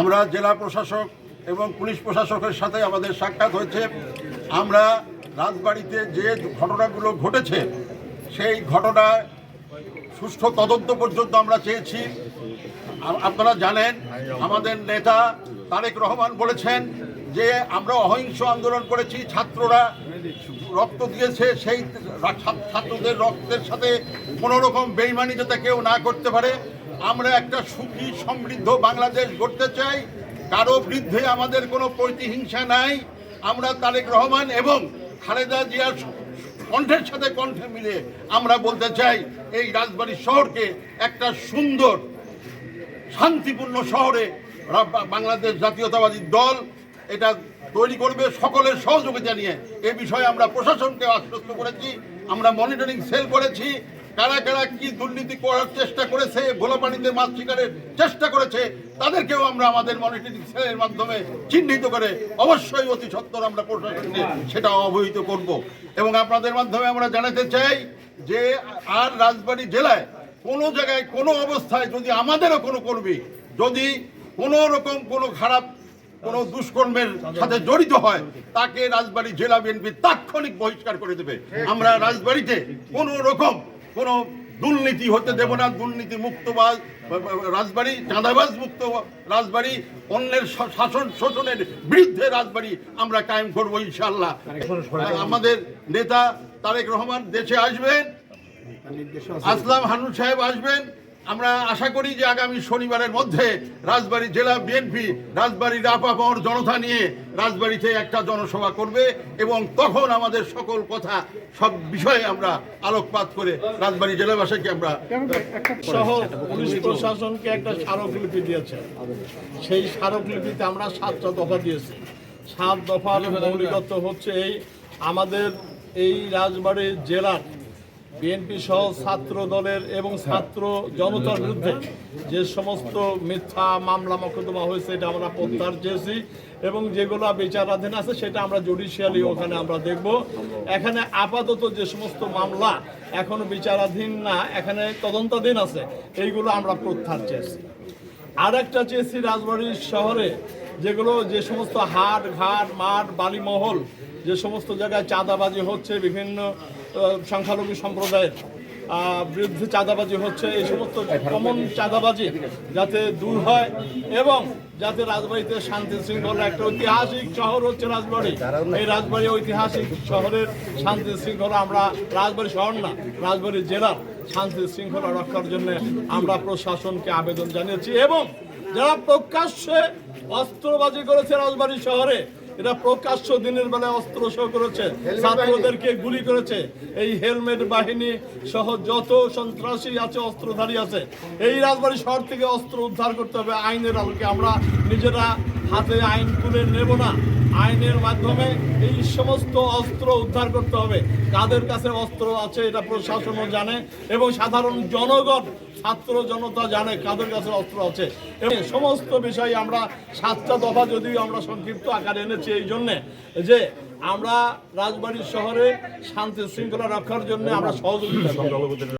আমরা জেলা প্রশাসক এবং পুলিশ প্রশাসকের সাথে আমাদের সাক্ষাৎ হয়েছে। আমরা রাজবাড়িতে যে ঘটনাগুলো ঘটেছে, সেই ঘটনা সুষ্ঠু তদন্ত পর্যন্ত আমরা চেয়েছি। আপনারা জানেন, আমাদের নেতা তারেক রহমান বলেছেন যে আমরা অহিংস আন্দোলন করেছি, ছাত্ররা রক্ত দিয়েছে, সেই ছাত্রদের রক্তের সাথে কোনো রকম বেইমানি যাতে কেউ না করতে পারে। আমরা একটা সুখী, সমৃদ্ধ বাংলাদেশ গড়তে চাই। কারও বৃদ্ধে আমাদের কোনো প্রতিহিংসা নাই। আমরা তারেক রহমান এবং খালেদা জিয়ার কণ্ঠের সাথে কণ্ঠে মিলে আমরা বলতে চাই, এই রাজবাড়ি শহরকে একটা সুন্দর, শান্তিপূর্ণ শহরে বাংলাদেশ জাতীয়তাবাদী দল এটা তৈরি করবে সকলের সহযোগিতা নিয়ে এ বিষয়ে আমরা প্রশাসনকে আশ্বস্ত করেছি, আমরা মনিটরিং সেল করেছি, কারা কারা কি দুর্নীতি করার চেষ্টা করেছে ভোলা পানিতে মাছ শিকারের চেষ্টা করেছে, তাদেরকেও আমরা আমাদের মনিটরিং সেলের মাধ্যমে চিহ্নিত করে অবশ্যই অতি সত্তর আমরা প্রশাসনকে সেটা অবহিত করব। এবং আপনাদের মাধ্যমে আমরা জানাতে চাই যে আর রাজবাড়ী জেলায় কোনো জায়গায় কোনো অবস্থায় যদি আমাদেরও কোনো কর্মী যদি কোনো রকম কোনো খারাপ কোনো দুষ্কর্মের সাথে জড়িত হয়, তাকে রাজবাড়ী জেলা বিএনপি তাৎক্ষণিক বহিষ্কার করে দেবে। আমরা রাজবাড়িতে কোনো রকম কোনো দুর্নীতি হতে দেব না, দুর্নীতি মুক্তবাজ রাজবাড়ি, চাঁদাবাজ মুক্ত রাজবাড়ি, অন্যের শাসন শোষণের বিরুদ্ধে রাজবাড়ি আমরা কায়েম করব ইনশাল্লাহ আমাদের নেতা তারেক রহমান দেশে আসবেন, আসলাম হানুন সাহেব আসবেন আমরা আশা করি যে আগামী শনিবারের মধ্যে রাজবাড়ী জেলা বিএনপি রাজবাড়ির আপামর জনতা নিয়ে রাজবাড়িতে একটা জনসভা করবে এবং তখন আমাদের সকল কথা সব বিষয়ে আমরা আলোকপাত করে রাজবাড়ী জেলাবাসীকে আমরা সহ পুলিশ প্রশাসনকে একটা স্মারকলিপি দিয়েছে। সেই স্মারকলিপিতে আমরা সাতটা দফা দিয়েছি। সাত দফার মৌলিকত্ব হচ্ছে এই আমাদের এই রাজবাড়ী জেলার বিএনপি সহ ছাত্র দলের এবং ছাত্র জনতার বিরুদ্ধে যে সমস্ত মিথ্যা মামলা মকদ্দমা হয়েছে, এটা আমরা প্রত্যাহার চেয়েছি এবং যেগুলো বিচারাধীন আছে সেটা আমরা জুডিশিয়ালি ওখানে আমরা দেখব। এখানে আপাতত যে সমস্ত মামলা এখনও বিচারাধীন না, এখানে তদন্তাধীন আছে, এইগুলো আমরা প্রত্যাহার চেয়েছি। আর একটা চেয়েছি রাজবাড়ির শহরে যেগুলো যে সমস্ত হাট, ঘাট, মাঠ, বালিমহল, যে সমস্ত জায়গায় চাঁদাবাজি হচ্ছে, বিভিন্ন সংখ্যালঘু সম্প্রদায়ের বিরুদ্ধে চাঁদাবাজি হচ্ছে, এই সমস্ত কমন চাঁদাবাজি যাতে দূর হয় এবং যাতে রাজবাড়িতে শান্তি শৃঙ্খলা একটা ঐতিহাসিক শহর হচ্ছে রাজবাড়ি। এই রাজবাড়ি ঐতিহাসিক শহরের শান্তি শৃঙ্খলা আমরা রাজবাড়ি শহর না, রাজবাড়ি জেলার শান্তি শৃঙ্খলা রক্ষার জন্য আমরা প্রশাসনকে আবেদন জানিয়েছি এবং যারা প্রকাশ্যে অস্ত্রবাজি করেছে রাজবাড়ী শহরে এটা প্রকাশ্য দিনের বেলায় অস্ত্র সহ করেছে ছাত্রদেরকে গুলি করেছে। এই হেলমেট বাহিনী সহ যত সন্ত্রাসী আছে অস্ত্রধারী আছে এই রাজবাড়ী শহর থেকে অস্ত্র উদ্ধার করতে হবে। আইনের আলোকে আমরা নিজেরা হাতে আইন তুলে নেব না। আইনের মাধ্যমে এই সমস্ত অস্ত্র উদ্ধার করতে হবে। কাদের কাছে অস্ত্র আছে এটা প্রশাসনও জানে এবং সাধারণ জনগণ, ছাত্র জনতা জানে কাদের কাছে অস্ত্র আছে। এবং সমস্ত বিষয় আমরা সাতটা দফা যদিও আমরা সংক্ষিপ্ত আকারে এনেছি এই জন্যে যে আমরা রাজবাড়ির শহরে শান্তি শৃঙ্খলা রক্ষার জন্য আমরা সহযোগিতা